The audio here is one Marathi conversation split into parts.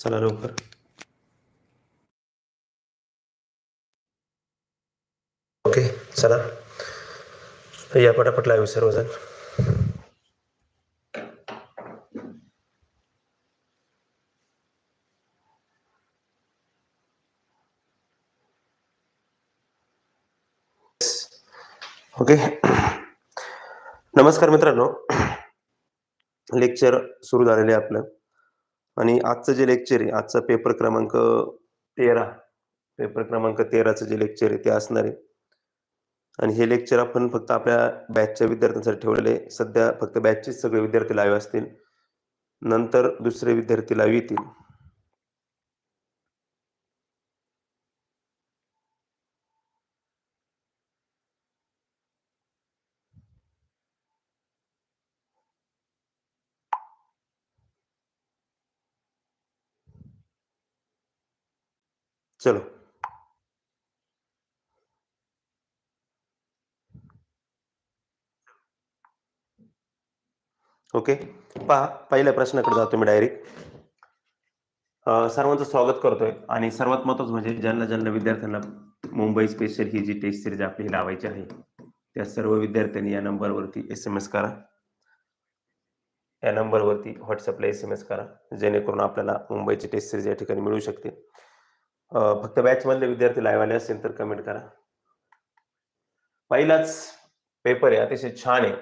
चला लवकर. ओके चला. या पटापट लाईव्ह सर्वजण. ओके. नमस्कार मित्रांनो. लेक्चर सुरू झालेले आपलं. आणि आजचं जे लेक्चर आहे आजचा पेपर क्रमांक तेरा पेपर क्रमांक तेराचं जे लेक्चर आहे ते असणार आहे. आणि हे लेक्चर आपण फक्त आपल्या बॅचच्या विद्यार्थ्यांसाठी ठेवलेले सध्या फक्त बॅचचेच सगळे विद्यार्थी लाईव्ह असतील. नंतर दुसरे विद्यार्थी लाईव्ह येतील. चलो. ओके पहा पहिल्या प्रश्नाकडे जातो मी डायरेक्ट सर्वांचं स्वागत करतोय आणि सर्वात महत्वाचं म्हणजे ज्यांना ज्यांना विद्यार्थ्यांना मुंबई स्पेशल ही जी टेस्ट सिरीज आपली लावायची आहे त्या सर्व विद्यार्थ्यांनी या नंबरवरती एस एम एस करा. या नंबरवरती व्हॉट्सअपला एस एम एस करा जेणेकरून आपल्याला मुंबईची टेस्ट सिरीज या ठिकाणी मिळू शकते फक्त बॅच मधले विद्यार्थी लाईव्ह आले असेल तर कमेंट करा. पहिलाच पेपर आहे अतिशय छान आहे.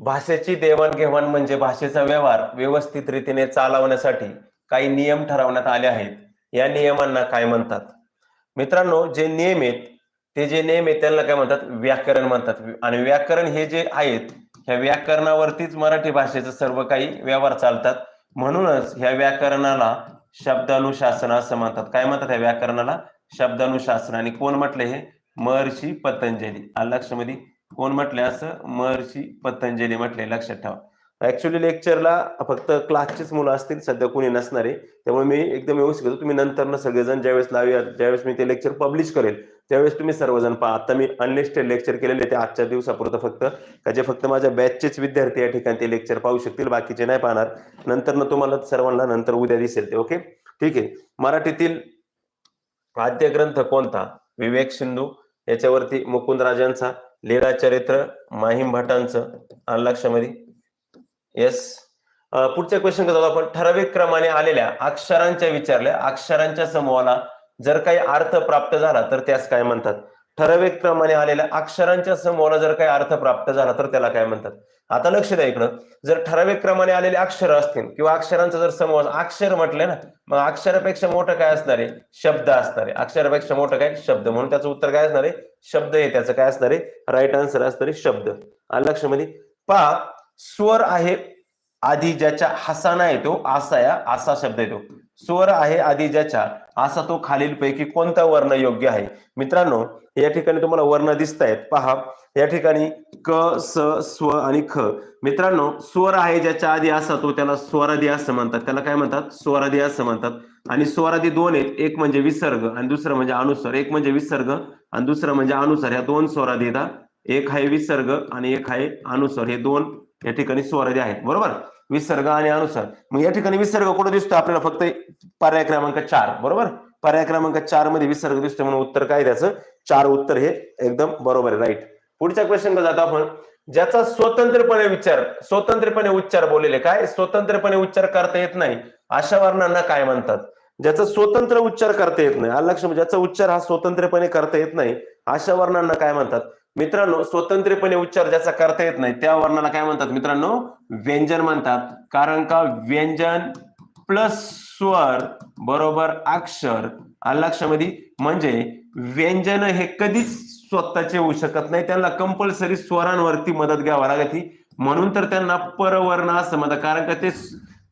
भाषेची देवाणघेवाण म्हणजे भाषेचा व्यवहार व्यवस्थित रीतीने चालवण्यासाठी काही नियम ठरवण्यात आले आहेत. या नियमांना काय म्हणतात? मित्रांनो जे नियम आहेत ते जे नियम आहेत त्यांना काय म्हणतात? व्याकरण म्हणतात. आणि व्याकरण हे जे आहेत ह्या व्याकरणावरतीच मराठी भाषेचं सर्व काही व्यवहार चालतात. म्हणूनच ह्या व्याकरणाला शब्दानुशासन असं म्हणतात काय म्हणतात या व्याकरणाला? शब्दानुशासन आणि कोण म्हटले हे? महर्षी पतंजली. आलं लक्षामध्ये? कोण म्हटले असं? महर्षी पतंजली म्हटले. लक्षात ठेवा. ऍक्च्युली लेक्चरला फक्त क्लासचीच मुलं असतील सध्या कोणी नसणारे त्यामुळे मी एकदम व्यवस्थित करतो. तुम्ही नंतर ना सगळेजण ज्यावेळेस लावूया ज्यावेळेस मी ते लेक्चर पब्लिश करेल त्यावेळेस तुम्ही सर्वजण पहा. आता मी अनलिस्टेड लेक्चर केलेले ते आजच्या दिवसापुरतं फक्त का जे फक्त माझ्या बॅचचेच विद्यार्थी या ठिकाणी ते लेक्चर पाहू शकतील बाकीचे नाही पाहणार. नंतर ना तुम्हाला सर्वांना नंतर उद्या दिसेल ते ओके ठीक आहे. मराठीतील आद्य ग्रंथ कोणता? विवेक सिंधू याच्यावरती मुकुंदराजांचा लीळा चरित्र माहीम भटांचं आलं लक्षामध्ये? येस पुढच्या क्वेश्चन जाऊ आपण ठराविक क्रमाने आलेल्या अक्षरांच्या विचारल्या. अक्षरांच्या समूहाला जर काही अर्थ प्राप्त झाला तर त्यास काय म्हणतात? ठराविक क्रमाने आलेल्या अक्षरांच्या समूहाला जर काही अर्थ प्राप्त झाला तर त्याला काय म्हणतात? आता लक्ष द्या इकडं. जर ठराविक क्रमाने आलेले अक्षर असतील किंवा अक्षरांचा जर समूह अक्षर म्हटले ना मग अक्षरापेक्षा मोठं काय असणार आहे? शब्द असणार आहे. अक्षरापेक्षा मोठं काय? शब्द. म्हणून त्याचं उत्तर काय असणार आहे? शब्द हे त्याचं काय असणार आहे? राईट आन्सर असणार आहे शब्द. लक्ष लक्षामध्ये? पहा स्वर आहे आधी ज्याच्या हसाना येतो आसा या आसा शब्द येतो. स्वर आहे आधी ज्याच्या असा तो खालीलपैकी कोणता वर्ण योग्य आहे? मित्रांनो या ठिकाणी तुम्हाला वर्ण दिसत आहेत पहा या ठिकाणी क स स्व आणि ख. मित्रांनो स्वर आहे ज्याच्या आधी असा तो त्याला स्वरादी असं म्हणतात. त्याला काय म्हणतात? स्वरादी असं म्हणतात. आणि स्वरादी दोन आहेत. एक म्हणजे विसर्ग आणि दुसरं म्हणजे अनुस्वर. एक म्हणजे विसर्ग आणि दुसरं म्हणजे अनुस्वर. ह्या दोन स्वरादी एक आहे विसर्ग आणि एक आहे अनुस्वर. हे दोन या ठिकाणी स्वरदे आहेत. बरोबर? विसर्ग आणि अनुसार. मग या ठिकाणी विसर्ग कुठे दिसतो आपल्याला फक्त पर्याय क्रमांक चार. बरोबर? पर्याय क्रमांक चारमध्ये विसर्ग दिसतो म्हणून उत्तर काय त्याचं? चार उत्तर हे एकदम बरोबर आहे. राईट पुढच्या क्वेश्चन जातो आपण. ज्याचा स्वतंत्रपणे विचार स्वतंत्रपणे उच्चार बोललेले काय? स्वतंत्रपणे उच्चार करता येत नाही. अशा वर्णांना काय म्हणतात? ज्याचा स्वतंत्र उच्चार करता येत नाही. आलं ज्याचा उच्चार हा स्वतंत्रपणे करता येत नाही अशा वर्णांना काय म्हणतात? मित्रांनो स्वतंत्रपणे उच्चार ज्याचा करता येत नाही त्या वर्णाला काय म्हणतात मित्रांनो? व्यंजन म्हणतात. कारण का? व्यंजन प्लस स्वर बरोबर अक्षर आलं म्हणजे व्यंजन हे कधीच स्वतःचे होऊ शकत नाही. त्यांना कंपल्सरी स्वरांवरती मदत घ्यावं लागत. ही म्हणून तर त्यांना परवर्ण असं म्हणतात. कारण का ते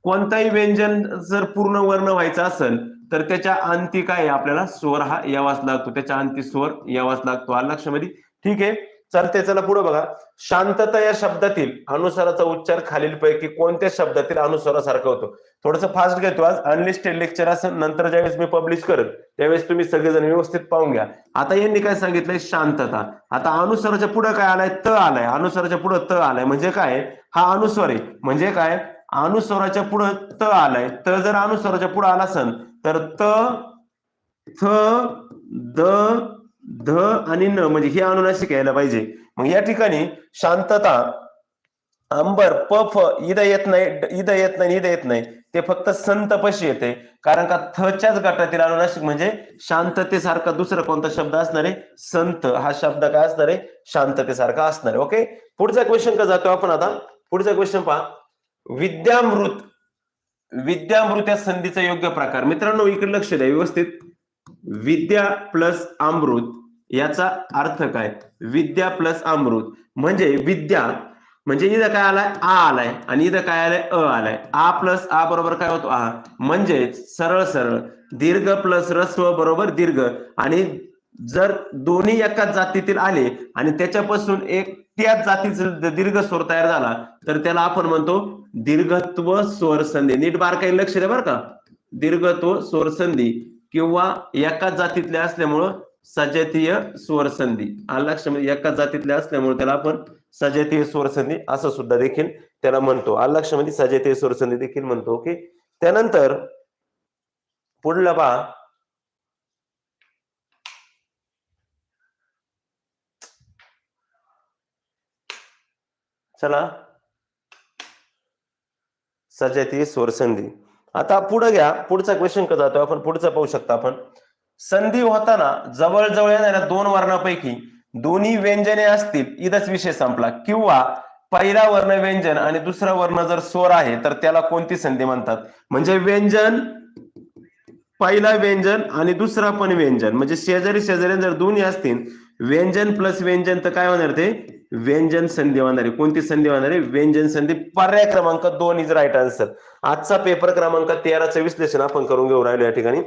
कोणताही व्यंजन जर पूर्ण वर्ण व्हायचं असेल तर त्याच्या अंती काय आपल्याला स्वर हा यावाच लागतो. त्याच्या अंती स्वर यावाच लागतो. अल्लाक्षमध्ये ठीक आहे? चालते चला पुढे बघा. शांतता या शब्दातील अनुस्वाराचा उच्चार खालीलपैकी कोणत्या शब्दातील अनुसारासारखा होतो? थोडस फास्ट घेतो आज. अनलिस्टेड लेक्चर असेल नंतर ज्यावेळेस मी पब्लिश करत त्यावेळेस तुम्ही सगळेजण व्यवस्थित पाहून घ्या. आता यांनी काय सांगितलंय? शांतता. आता अनुसाराच्या पुढे काय आलाय? त आलाय. अनुस्वाराच्या पुढे त आलाय. म्हणजे काय? हा अनुस्वर आहे. म्हणजे काय? अनुस्वराच्या पुढं त आलाय. त जर अनुस्वराच्या पुढे आला असन तर त थ द ध आणि न म्हणजे हे अनुनासिक यायला पाहिजे. मग या ठिकाणी शांतता अंबर प फ इद येत नाही इद येत नाही इद येत नाही ते फक्त संतपशी येते. कारण का थच्याच गटातील अनुनासिक म्हणजे शांततेसारखा दुसरा कोणता शब्द असणार आहे? संत. हा शब्द काय असणार आहे? शांततेसारखा असणार आहे. ओके पुढचा क्वेश्चन का जातो आपण आता? पुढचा क्वेश्चन पहा. विद्यामृत. विद्यामृत या संधीचा योग्य प्रकार. मित्रांनो इकडे लक्ष द्या व्यवस्थित. विद्या प्लस अमृत. याचा अर्थ काय? विद्या प्लस अमृत. म्हणजे विद्या म्हणजे इथं काय आलाय? आ आलाय. आणि इथं काय आलाय? अ आलाय. आ प्लस आ बरोबर काय होतो? आ. म्हणजेच सरळ सरळ. दीर्घ प्लस रस्व बरोबर दीर्घ. आणि जर दोन्ही एकाच जातीतील आले आणि त्याच्यापासून एक त्याच जातीचा दीर्घ स्वर तयार झाला तर त्याला आपण म्हणतो दीर्घत्व स्वर संधी. नीट बार काही लक्ष द्या बरं का. दीर्घत्व स्वर संधी किंवा एकाच जातीतल्या असल्यामुळं सजातीय स्वर संधी एका जातीतल्या एकाच असल्यामुळे त्याला आपण सजातीय स्वरसंधी असं सुद्धा देखील त्याला म्हणतो. आलं सजातीय स्वरसंधी देखील म्हणतो ओके? त्यानंतर पुढलं पहा. चला. सजातीय स्वरसंधी. आता पुढे घ्या. पुढचा क्वेश्चन का जातो आपण पुढचा पाहू शकता आपण. संधी होताना जवळजवळ येणाऱ्या दोन वर्णापैकी दोन्ही व्यंजने असतील इथंच विषय संपला. किंवा पहिला वर्ण व्यंजन आणि दुसरा वर्ण जर स्वर आहे तर त्याला कोणती संधी म्हणतात? म्हणजे व्यंजन पहिला व्यंजन आणि दुसरा पण व्यंजन. म्हणजे शेजारी शेजारी जर दोन्ही असतील व्यंजन प्लस व्यंजन तर काय होणार ते? व्यंजन संधी होणार आहे. कोणती संधी होणार आहे? व्यंजन संधी पर्याय क्रमांक दोन इज राईट आन्सर आजचा पेपर क्रमांक तेराचं विश्लेषण आपण करून घेऊ राहिलो या ठिकाणी.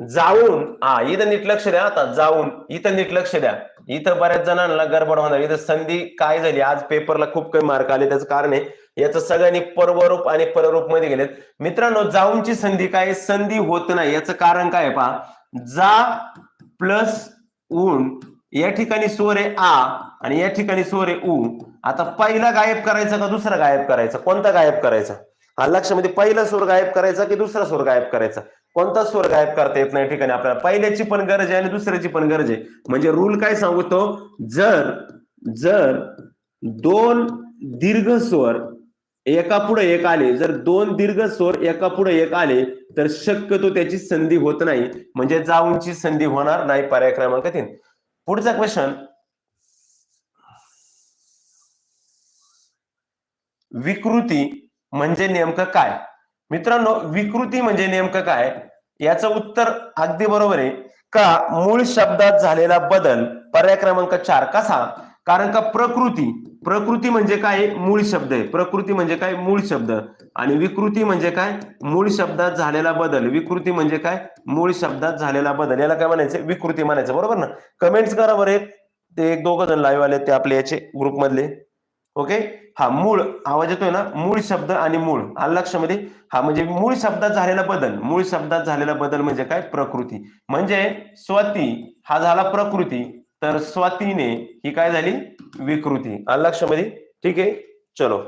जाऊन हा इथं नीट लक्ष द्या आता जाऊन इथं नीट लक्ष द्या. इथं बऱ्याच जणांना गडबड होणार. इथं संधी काय झाली? आज पेपरला खूप कमी मार्क आले त्याचं कारण आहे याचं सगळ्यांनी पर्वरूप आणि पररूपमध्ये गेलेत. मित्रांनो जाऊनची संधी काय संधी होत नाही. याचं कारण काय आहे पहा? जा प्लस ऊन. या ठिकाणी स्वर आहे आ आणि या ठिकाणी स्वर आहे ऊ. आता पहिला गायब करायचा का दुसरा गायब करायचा? कोणता गायब करायचा? हा लक्षामध्ये पहिला स्वर गायब करायचा की दुसरा स्वर गायब करायचा? कोणता स्वर गायब करता येत नाही ठिकाणी आपल्याला. पहिल्याची पण गरज आहे आणि दुसऱ्याची पण गरज आहे. म्हणजे रूल काय सांगतो? जर जर दोन दीर्घ स्वर एका पुढे एक आले जर दोन दीर्घ स्वर एका पुढे एक आले तर शक्यतो त्याची संधी होत नाही. म्हणजे जाऊनची संधी होणार नाही पर्याय क्रमांक तीन. पुढचा क्वेश्चन विकृती म्हणजे नेमकं काय? मित्रांनो विकृती म्हणजे नेमकं काय? याचं उत्तर अगदी बरोबर आहे. का मूळ शब्दात झालेला बदल पर्याय क्रमांक चार कसा कारण का प्रकृती प्रकृती म्हणजे काय? मूळ शब्द आहे. प्रकृती म्हणजे काय? मूळ शब्द. आणि विकृती म्हणजे काय? मूळ शब्दात झालेला बदल. विकृती म्हणजे काय? मूळ शब्दात झालेला बदल. याला काय म्हणायचं? विकृती म्हणायचं. बरोबर ना? कमेंट्स करा बरे ते एक दोघ जण लाईव्ह आले ते आपले याचे ग्रुप मधले. ओके हा मूळ आवाज येतोय ना? मूळ शब्द आणि मूळ. आलं लक्षामध्ये? हा म्हणजे मूळ शब्दात झालेला बदल. मूळ शब्दात झालेला बदल म्हणजे काय? प्रकृती. म्हणजे स्वती हा झाला प्रकृती. तर स्वातीने ही काय झाली? विकृती. आलं लक्षामध्ये? ठीक आहे? चलो.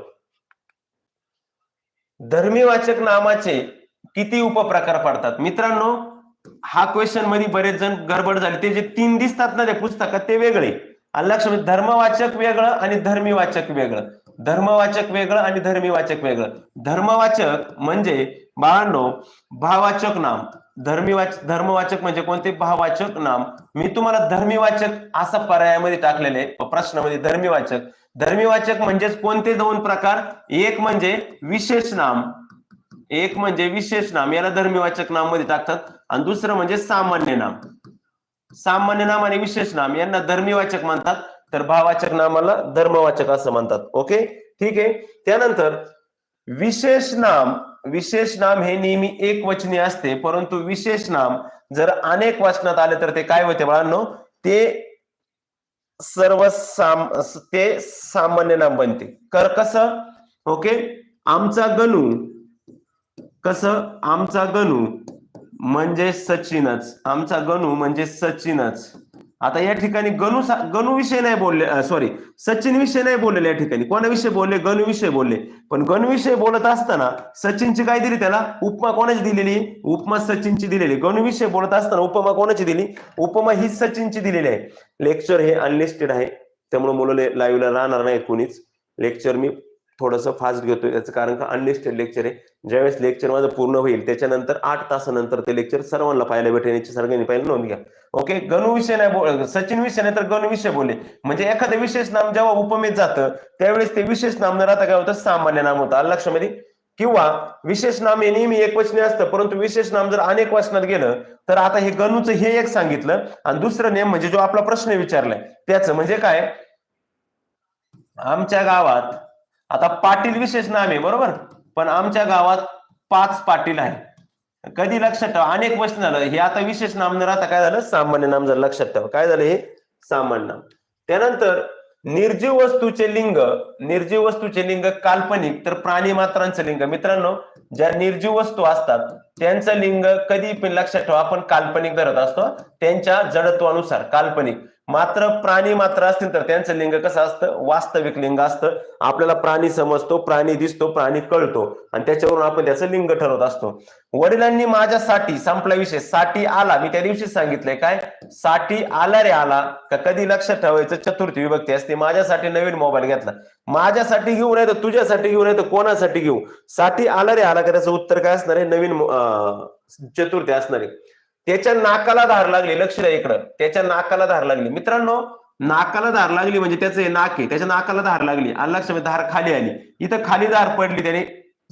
धर्मीवाचक नामाचे किती उपप्रकार पडतात? मित्रांनो हा क्वेश्चनमध्ये बरेच जण गडबड झाली. ते जे तीन दिसतात ना ते पुस्तकात ते वेगळे. आलं धर्मवाचक वेगळं आणि धर्मीवाचक वेगळं. धर्मवाचक वेगळं आणि धर्मीवाचक वेगळं. धर्मवाचक म्हणजे बाळांनो भावाचक नाम. धर्मीवाच धर्मवाचक म्हणजे कोणते? भाववाचक नाम. मी तुम्हाला धर्मीवाचक असं पर्यायामध्ये टाकलेले प्रश्नामध्ये धर्मीवाचक. धर्मीवाचक म्हणजेच कोणते दोन प्रकार? एक म्हणजे विशेष नाम. एक म्हणजे विशेष नाम. याला धर्मीवाचक नाममध्ये टाकतात. आणि दुसरं म्हणजे सामान्य नाम. सामान्य नाम आणि विशेष नाम यांना धर्मीवाचक म्हणतात. तर भाववाचक नामाला धर्मवाचक असं म्हणतात. ओके ठीक आहे? त्यानंतर विशेष नाम विशेष नाम हे नेहमी एक वचनी असते परंतु विशेष नाम जर अनेक वचनात आले तर ते काय होते बाळांनो? ते सर्व साम ते सामान्य नाम बनते. कर कसं? ओके आमचा गणू कसं? आमचा गणू म्हणजे सचिनच. आमचा गणू म्हणजे सचिनच. आता या ठिकाणी गणू सा- गणू विषय नाही बोलले सॉरी सचिन विषय नाही बोललेले या ठिकाणी. कोणाविषयी बोलले? गणू विषय बोलले. पण गणविषयी बोलत असताना सचिनची काय दिली त्याला? उपमा कोणाची दिलेली? उपमा सचिनची दिलेली. गणू विषय बोलत असताना उपमा कोणाची दिली? उपमा ही सचिनची दिलेली आहे. लेक्चर हे अनलिस्टेड आहे. त्यामुळे मुलं लाईव्हला राहणार नाही कोणीच. लेक्चर मी थोडंसं फास्ट घेतोय. याचं कारण का अनलिस्टेड लेक्चर आहे. ज्यावेळेस लेक्चर माझं पूर्ण होईल त्याच्यानंतर आठ तासानंतर ते लेक्चर सर्वांना पाहायला भेटेल. याची सगळ्यांनी पाहिलं नोंद घ्या. ओके गणू विषय नाही बोल सचिन विषय नाही तर गणू विषय बोलले म्हणजे एखादं विशेष नाम जेव्हा उपमेत जातं त्यावेळेस ते विशेष नाम न राहता काय होतं? सामान्य नाम होतं. आलं लक्षामध्ये किंवा विशेष नाम हे नेहमी एक वचने असतं परंतु विशेष नाम जर अनेक वचनात गेलं तर आता हे गणूचं हे एक सांगितलं. आणि दुसरं नेम म्हणजे जो आपला प्रश्न विचारलाय त्याचं म्हणजे काय? आमच्या गावात आता पाटील विशेष नाम आहे बरोबर? पण आमच्या गावात पाच पाटील आहे कधी लक्षात ठेवा अनेक वचन झालं. हे आता विशेष नाम न राहता काय झालं? सामान्य नाम झालं लक्षात ठेवा. काय झालं हे? सामान्य नाम. त्यानंतर निर्जीव वस्तूचे लिंग निर्जीव वस्तूचे लिंग काल्पनिक तर प्राणी मात्रांचं लिंग. मित्रांनो ज्या निर्जीव वस्तू असतात त्यांचं लिंग कधी पण लक्षात ठेवा. आपण काल्पनिक धरत असतो. त्यांच्या जडत्वानुसार काल्पनिक. मात्र प्राणी मात्र असतील तर त्यांचं लिंग कसं असतं? वास्तविक लिंग असतं. आपल्याला प्राणी समजतो प्राणी दिसतो प्राणी कळतो. आणि त्याच्यावरून आपण त्याचं लिंग ठरवत असतो. वडिलांनी माझ्यासाठी संपला विषय. साठी आला. मी त्या दिवशी सांगितलंय काय? साठी आला रे आला. का कधी लक्षात ठेवायचं? चतुर्थी विभक्ती असते. माझ्यासाठी नवीन मोबाईल घेतला. माझ्यासाठी घेऊ नाही तर तुझ्यासाठी घेऊ नाही तर कोणासाठी घेऊ? साठी आला रे आला. का त्याचं उत्तर काय असणार आहे? नवीन चतुर्थी असणार आहे. त्याच्या नाकाला धार लागली. लक्ष द्या इकडं. त्याच्या नाकाला धार लागली. मित्रांनो नाकाला धार लागली म्हणजे त्याचं हे नाक आहे. त्याच्या नाकाला धार लागली. आणि लक्ष धार खाली आली. इथं खाली धार पडली त्याने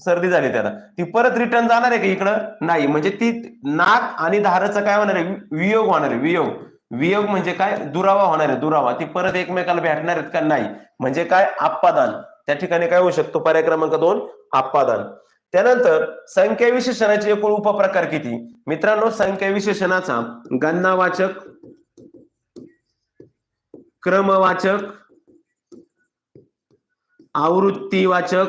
सर्दी झाली त्याला. ती परत रिटर्न जाणार आहे का इकडं? नाही. म्हणजे ती नाक आणि धाराचं काय होणार आहे? वियोग होणार आहे. वियोग. वियोग म्हणजे काय? दुरावा होणार आहे. दुरावा. ती परत एकमेकाला भेटणार आहेत का? नाही. म्हणजे काय? आप्पादान त्या ठिकाणी काय होऊ शकतो? पर्याय क्रमांक दोन आप्पादान त्यानंतर संख्या विशेषणाचे एकूण उपप्रकार किती? मित्रांनो संख्या विशेषणाचा गणनावाचक क्रमवाचक आवृत्तीवाचक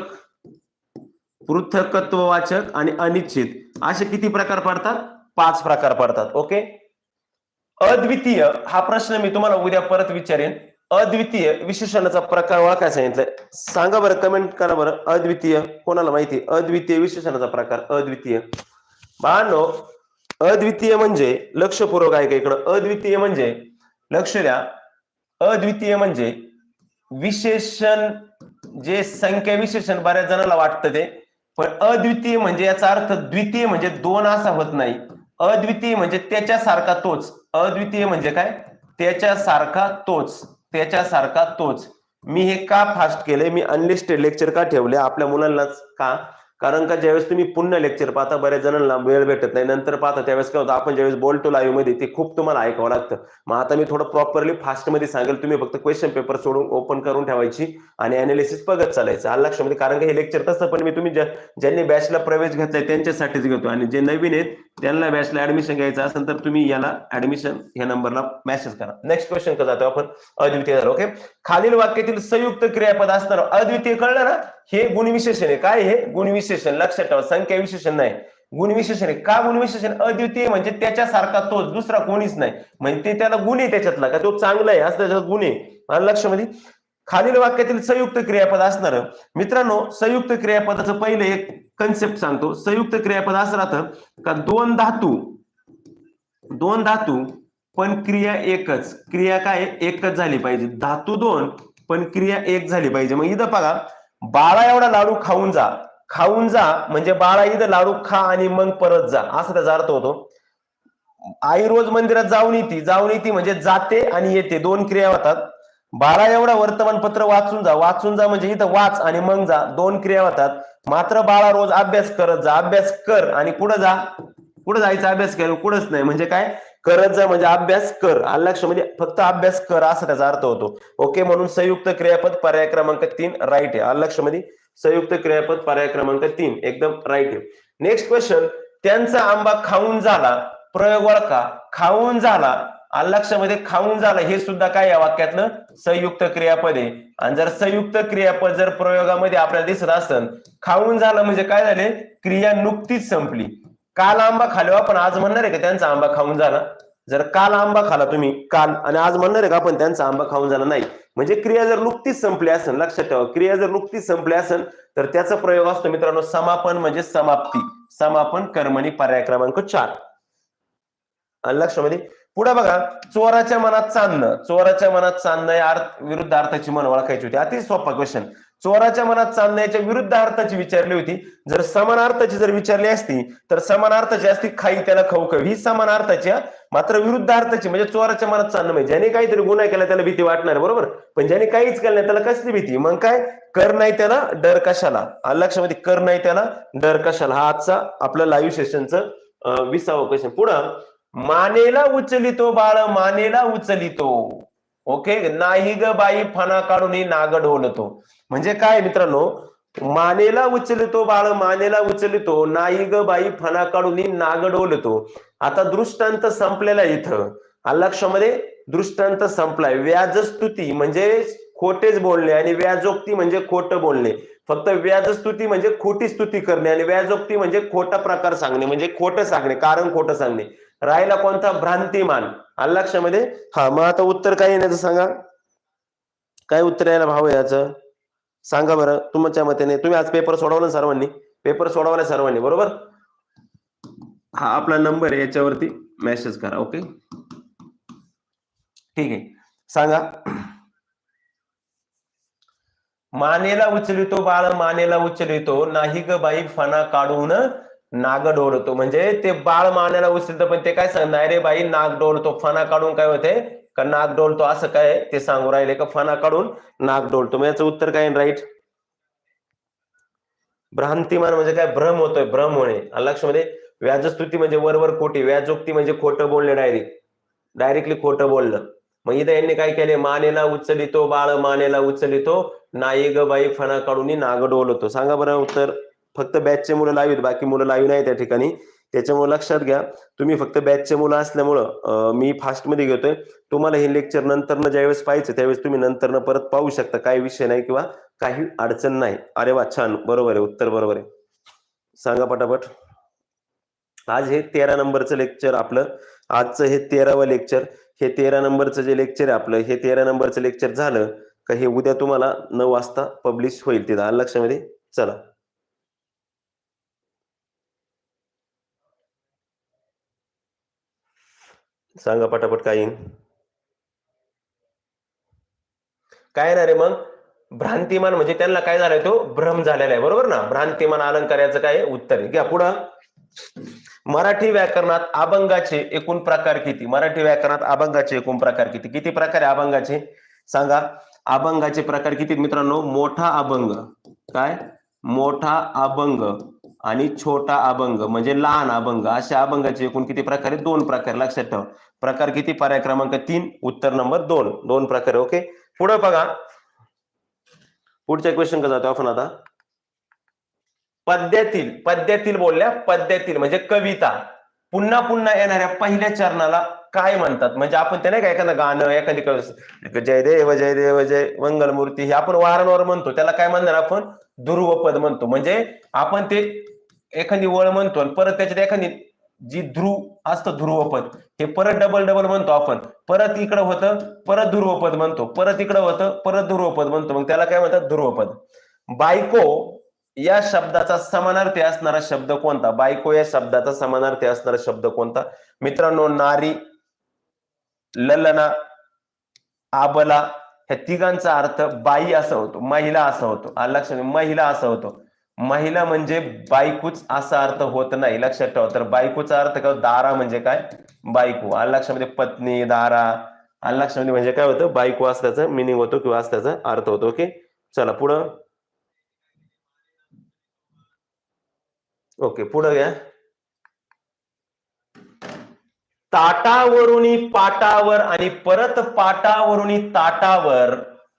पृथकत्ववाचक आणि अनिश्चित. असे किती प्रकार पडतात? पाच प्रकार पडतात. ओके? अद्वितीय हा प्रश्न मी तुम्हाला उद्या परत विचारेन. अद्वितीय विशेषणाचा प्रकार ओळखाय सांगितलंय? सांगा बरं कमेंट करा बरं. अद्वितीय कोणाला माहिती? अद्वितीय विशेषणाचा प्रकार अद्वितीय. बाळांनो अद्वितीय म्हणजे लक्षपूर्वक आहे का इकडं. अद्वितीय म्हणजे लक्ष द्या. अद्वितीय म्हणजे विशेषण जे संख्या विशेषण बऱ्याच जणांना वाटतं ते पण अद्वितीय म्हणजे याचा अर्थ द्वितीय म्हणजे दोन असा होत नाही. अद्वितीय म्हणजे त्याच्यासारखा तोच. अद्वितीय म्हणजे काय? त्याच्यासारखा तोच. त्याच्यासारखा तोच. मी हे का फास्ट केले मी अनलिस्टेड लेक्चर का ठेवले? आपल्या मुलांनाच का? कारण का ज्यावेळेस तुम्ही पुन्हा लेक्चर पाहता बऱ्याच जणांना वेळ भेटत नाही. नंतर पाहता त्यावेळेस काय होतं आपण ज्यावेळेस बोलतो लाईव्हमध्ये ते खूप तुम्हाला ऐकावं लागतं. मग आता मी थोडं प्रॉपरली फास्टमध्ये सांगेल तुम्ही फक्त क्वेश्चन पेपर सोडून ओपन करून ठेवायची आणि अनालिसिस बघत चालायचं. आलं लक्षामध्ये? कारण का हे लेक्चर तसं पण मी तुम्ही ज्या- ज्यांनी बॅचला प्रवेश घेतलाय त्यांच्यासाठीच घेतो. आणि जे नवीन आहेत त्यांना बॅचला ऍडमिशन घ्यायचं असेल तर तुम्ही याला ऍडमिशन ह्या नंबरला मेसेज करा. नेक्स्ट क्वेश्चन का जातो आपण. अद्वितीय झालं ओके खालील वाक्यातील संयुक्त क्रियापद असणार अद्वितीय कळलं ना? हे गुणविशेषण आहे. काय हे? गुणविशेषण लक्षात ठेवा संख्या विशेषण नाही. गुणविशेषण आहे. का गुणविशेषण अद्वितीय म्हणजे त्याच्यासारखा तोच दुसरा कोणीच नाही. म्हणजे ते त्याला गुण आहे त्याच्यातला का तो चांगला आहे असं त्याच्यात गुण आहे. आलं लक्षामध्ये खालील वाक्यातील संयुक्त क्रियापद असणार. मित्रांनो संयुक्त क्रियापदाचं पहिलं एक कन्सेप्ट सांगतो. संयुक्त क्रियापद असं राहतं का दोन धातू दोन धातू पण क्रिया एकच. क्रिया काय? एकच झाली पाहिजे. धातू दोन पण क्रिया एक झाली पाहिजे. मग इथं बघा. बाळा एवढा लाडू खाऊन जा. खाऊन जा म्हणजे बाळा इथं लाडू खा आणि मग परत जा. असा त्याचा अर्थ होतो. आई रोज मंदिरात जाऊन येते. जाऊन येते म्हणजे जाते आणि येते. दोन क्रिया होतात. बाळा एवढा वर्तमानपत्र वाचून जा. वाचून जा म्हणजे इथं वाच आणि मग जा. दोन क्रिया होतात. मात्र बाळा रोज अभ्यास करत जा. अभ्यास कर आणि पुढे जा. पुढे जायचा अभ्यास कर कुठंच नाही. म्हणजे काय? करत जा म्हणजे अभ्यास कर. आलं म्हणजे फक्त अभ्यास कर असा त्याचा अर्थ होतो. ओके म्हणून संयुक्त क्रियापद पर्याय क्रमांक तीन राईट आहे. आलं मध्ये संयुक्त क्रियापद पर्याय क्रमांक तीन एकदम राईट आहे. नेक्स्ट क्वेश्चन त्यांचा आंबा खाऊन झाला प्रयोग ओळखा खाऊन झाला. आलं खाऊन झाला. हे सुद्धा काय या वाक्यातलं? संयुक्त क्रियापद आहे. आणि जर संयुक्त क्रियापद जर प्रयोगामध्ये आपल्याला दिसत असेल खाऊन झालं म्हणजे काय झाले? क्रिया नुकतीच संपली. काल आंबा खाल्ला पण आज म्हणणार आहे का त्यांचा आंबा खाऊन झाला? जर काल आंबा खाला तुम्ही काल आणि आज म्हणणार आहे का आपण त्यांचा आंबा खाऊन झाला नाही? म्हणजे क्रिया जर नुकतीच संपली असेल लक्षात ठेवा क्रिया जर नुकतीच संपली असेल तर त्याचा प्रयोग असतो मित्रांनो समापन म्हणजे समाप्ती. समापन कर्मणी पर्याय क्रमांक चार. आणि लक्षामध्ये पुढे बघा चोराच्या मनात चांदणं. चोराच्या मनात चांदणं या अर्थ विरुद्ध अर्थाची मन ओळखायची होती. अति सोपा क्वेश्चन चोराच्या मनात चांदण्याच्या विरुद्ध अर्थाची विचारली होती. जर समानार्थाची जर विचारली असती तर समानार्थाची असती खाई त्याला खाऊ खाऊ ही समानार्थाची अर्थाची मात्र विरुद्ध अर्थाची म्हणजे चोराच्या मनात चांदणं म्हणजे. ज्याने काहीतरी गुन्हा केला त्याला भीती वाटणार बरोबर? पण ज्याने काहीच केलं नाही त्याला कसली भीती? मग काय? कर नाही त्याला डर कशाला? लक्षामध्ये कर नाही त्याला डर कशाला? हा आजचा आपलं लाईव्ह सेशनचं विसावं क्वेश्चन पुढं मानेला उचलितो बाळ मानेला उचलितो. ओके? नाही ग बाई फणा काढून नाग होलतो म्हणजे काय मित्रांनो? मानेला उचलितो बाळ मानेला उचलितो. नाही ग बाई फणा काढून नागड होलतो आता दृष्टांत संपलेला इथं. लक्षामध्ये? दृष्टांत संपलाय. व्याजस्तुती म्हणजे खोटेच बोलणे आणि व्याजोक्ती म्हणजे खोटं बोलणे. फक्त व्याजस्तुती म्हणजे खोटी स्तुती करणे आणि व्याजोक्ती म्हणजे खोटा प्रकार सांगणे म्हणजे खोटं सांगणे कारण खोटं सांगणे. राहिला कोणता? भ्रांतिमान. आलं लक्षामध्ये? हा मग आता उत्तर काय येण्याचं सांगा? काय उत्तर यायला भाव याचं? सांगा बरं तुमच्या मतेने. तुम्ही आज पेपर सोडवला सर्वांनी? पेपर सोडवला सर्वांनी बरोबर? हा आपला नंबर आहे याच्यावरती. मेसेज करा ओके ठीक आहे. सांगा. मानेला उचलितो बाळ मानेला उचलितो. नाही ग बाई फणा काढून नाग डोळतो. म्हणजे ते बाळ मानेला उचलतं पण ते काय सांग नाही रे बाई नाग डोळतो फणा काढून काय होते? का नाग डोलतो असं काय? ते सांगू राहिले का? फणा काढून नाग डोलतो याचं उत्तर काय राईट? भ्रांतिमान म्हणजे काय? भ्रम होतोय भ्रम होणे. आणि लक्षामध्ये व्याजस्तुती म्हणजे वरवर खोटी व्याजोक्ती म्हणजे खोटं बोलणे डायरेक्ट डायरेक्टली खोटं बोललं मग इथं यांनी काय केले? मानेला उचलितो बाळ मानेला उचलितो. नाई ग बाई फणा काढून नाग डोलतो सांगा बरं उत्तर. फक्त बॅचचे मुलं लावीत बाकी मुलं लावी नाही त्या ठिकाणी. त्याच्यामुळे लक्षात घ्या तुम्ही फक्त बॅचचे मुलं असल्यामुळं मी फास्टमध्ये घेतोय. तुम्हाला हे लेक्चर नंतरनं ज्यावेळेस पाहिजे त्यावेळेस तुम्ही नंतरनं परत पाहू शकता. काही विषय नाही किंवा काही अडचण नाही. अरे वा छान. बरोबर आहे. उत्तर बरोबर आहे. सांगा पटापट. आज हे तेरा नंबरचं लेक्चर आपलं. आजचं हे तेरावं लेक्चर हे तेरा नंबरचं जे लेक्चर आहे आपलं हे तेरा नंबरचं लेक्चर झालं का हे उद्या तुम्हाला नऊ वाजता पब्लिश होईल तिथं. लक्षामध्ये? चला. सांगा पटापट काय येईन. काय येणार आहे मग? भ्रांतिमान म्हणजे त्यांना काय झालंय तो? भ्रम झालेला आहे बरोबर ना? भ्रांतिमान अलंकाराचं काय उत्तर आहे. घ्या पुढं. मराठी व्याकरणात अभंगाचे एकूण प्रकार किती? मराठी व्याकरणात अभंगाचे एकूण प्रकार किती? किती प्रकार आहे अभंगाचे? सांगा. अभंगाचे प्रकार किती मित्रांनो? मोठा अभंग. काय? मोठा अभंग. आणि छोटा अभंग म्हणजे लहान अभंग अशा अभंगाचे एकूण किती प्रकार आहेत? दोन प्रकार लक्षात ठेवा. प्रकार किती? पर्याय क्रमांक तीन उत्तर नंबर दोन. दोन प्रकार ओके? पुढे बघा. पुढच्या क्वेश्चन का जातो आपण आता. पद्यातील पद्यातील बोलल्या पद्यातील म्हणजे कविता. पुन्हा पुन्हा येणाऱ्या पहिल्या चरणाला काय म्हणतात? म्हणजे आपण ते नाही का एखादं गाणं एखादी कवि- जय देव जय देव जय मंगलमूर्ती हे आपण वारंवार म्हणतो. त्याला काय म्हणणार आपण? ध्रुवपद म्हणतो. म्हणजे आपण ते एखादी वळ म्हणतो आणि परत त्याच्यात एखादी जी ध्रुव असतं ध्रुवपद हे परत डबल डबल म्हणतो आपण. परत इकडं होतं परत ध्रुवपद म्हणतो. परत इकडं होतं परत ध्रुवपद म्हणतो. मग त्याला काय म्हणतात? ध्रुवपद. बायको या शब्दाचा समानार्थी असणारा शब्द कोणता? बायको या शब्दाचा समानार्थी असणारा शब्द कोणता? मित्रांनो नारी ललना आबला ह्या तिघांचा अर्थ बाई असा होतो महिला असा होतो. लक्षात महिला असा होतो. महिला म्हणजे बायकूच असा अर्थ होत नाही लक्षात ठेवा. तर बायकोचा अर्थ काय? दारा म्हणजे काय? बायको. आलं लक्षामध्ये पत्नी दारा. आलं लक्षामध्ये म्हणजे काय होतं? बायको असल्याचं मिनिंग होतो किंवा असल्याचा अर्थ होतो. ओके चला पुढं. ओके पुढं घ्या. ताटावरून पाटावर आणि परत पाटावरून ताटावर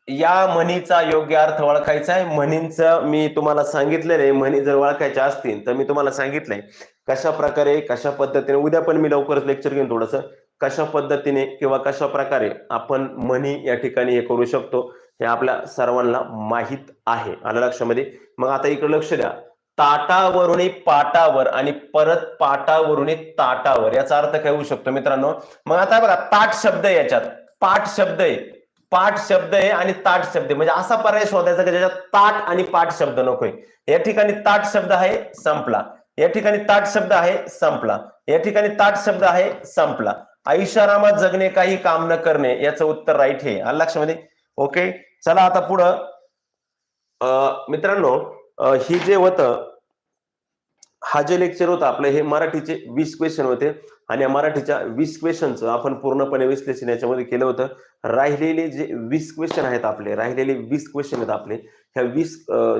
या म्हणीचा योग्य अर्थ ओळखायचा आहे. म्हणींचं मी तुम्हाला सांगितलेलं आहे. म्हणी जर ओळखायच्या असतील तर मी तुम्हाला सांगितलंय कशा प्रकारे कशा पद्धतीने उद्या पण मी लवकरच लेक्चर घेईन थोडस. कशा पद्धतीने किंवा कशा प्रकारे आपण म्हणी या ठिकाणी हे करू शकतो हे आपल्या सर्वांना माहीत आहे. आलं लक्षामध्ये? मग आता इकडे लक्ष द्या. ताटावरून पाटावर आणि परत पाटावरून ताटावर याचा अर्थ काय होऊ शकतो मित्रांनो? मग आता बघा ताट शब्द आहे याच्यात. पाठ शब्द आहे. पाठ शब्द आहे आणि ताट शब्द म्हणजे असा पर्याय शोधायचा की ज्याच्यात ताट आणि पाठ शब्द नकोय. या ठिकाणी ताट शब्द आहे संपला. या ठिकाणी ताट शब्द आहे संपला. या ठिकाणी ताट शब्द आहे संपला. ऐशारामात जगणे काही काम न करणे याचं उत्तर राईट हे. आलं लक्षामध्ये ओके चला आता पुढं. मित्रांनो हे जे होतं हा जे लेक्चर होतं आपलं हे मराठीचे वीस क्वेश्चन होते. आणि या मराठीच्या वीस क्वेश्चनचं आपण पूर्णपणे विश्लेषण याच्यामध्ये केलं होतं. राहिलेले जे वीस क्वेश्चन आहेत आपले राहिलेले वीस क्वेश्चन आहेत आपले ह्या वीस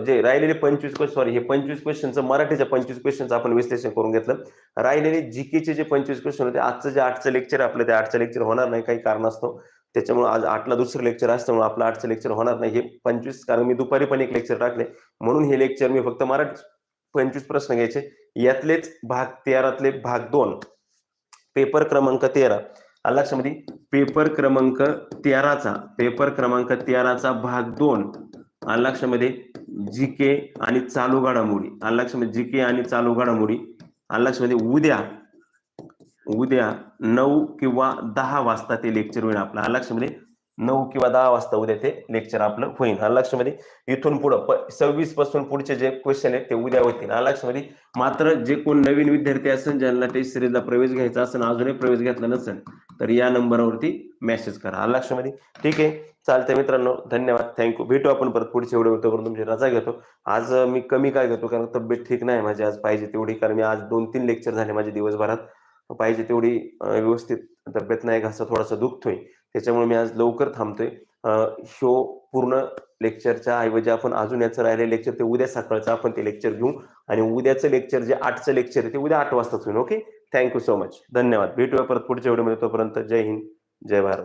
जे राहिलेले पंचवीस क्वेश्चन सॉरी हे पंचवीस क्वेश्चनचं मराठीच्या पंचवीस क्वेश्चनचं आपण विश्लेषण करून घेतलं. राहिलेले जीकेचे जे पंचवीस क्वेश्चन होते आजचं जे आठचं लेक्चर आपलं ते आठचं लेक्चर होणार नाही काही कारण असतो. त्याच्यामुळे आज आठला दुसरं लेक्चर असल्यामुळे आपलं आठचं लेक्चर होणार नाही. हे पंचवीस कारण मी दुपारी पण एक लेक्चर टाकले. म्हणून हे लेक्चर मी फक्त मराठी पंचवीस प्रश्न घ्यायचे. यातलेच भाग तेरातले भाग दोन. पेपर क्रमांक तेरा. लक्षामध्ये? पेपर क्रमांक तेराचा पेपर क्रमांक तेराचा भाग दोन. लक्षामध्ये? जी के आणि चालू घडामोडी. लक्षामध्ये? जी के आणि चालू घडामोडी. लक्षामध्ये? उद्या उद्या नऊ किंवा दहा वाजता ते लेक्चर होईल आपला. लक्षामध्ये? नऊ किंवा दहा वाजता उद्या ते लेक्चर आपलं होईल हा लक्षामध्ये? इथून पुढं सव्वीसपासून पुढचे जे क्वेश्चन आहेत ते उद्या होतील. हा लक्षामध्ये? मात्र जे कोण नवीन विद्यार्थी असेल ज्यांना टेस्ट सिरीजला प्रवेश घ्यायचा असेल अजूनही प्रवेश घेतला नसेल तर या नंबरवरती मेसेज करा. हा लक्षामध्ये? ठीक आहे? चालतंय मित्रांनो. धन्यवाद. थँक्यू भेटू आपण परत पुढच्या होतो करून तुमची रजा घेतो. आज मी कमी काय घेतो? कारण तब्येत ठीक नाही माझी आज पाहिजे तेवढी. कारण मी आज दोन तीन लेक्चर झाले माझे दिवसभरात. पाहिजे तेवढी व्यवस्थित तब्येत नाही घासा थोडासा दुखतोय. त्याच्यामुळे मी आज लवकर थांबतोय. शो पूर्ण लेक्चरच्या ऐवजी आपण अजून याचं राहिले लेक्चर ते उद्या सकाळचं आपण ते लेक्चर घेऊ. आणि उद्याचं लेक्चर जे आठचं लेक्चर आहे ते उद्या आठ वाजताच होईल ओके? Thank you so much. धन्यवाद. भेटूया परत पुढच्या व्हिडिओमध्ये. तोपर्यंत जय हिंद जय भारत.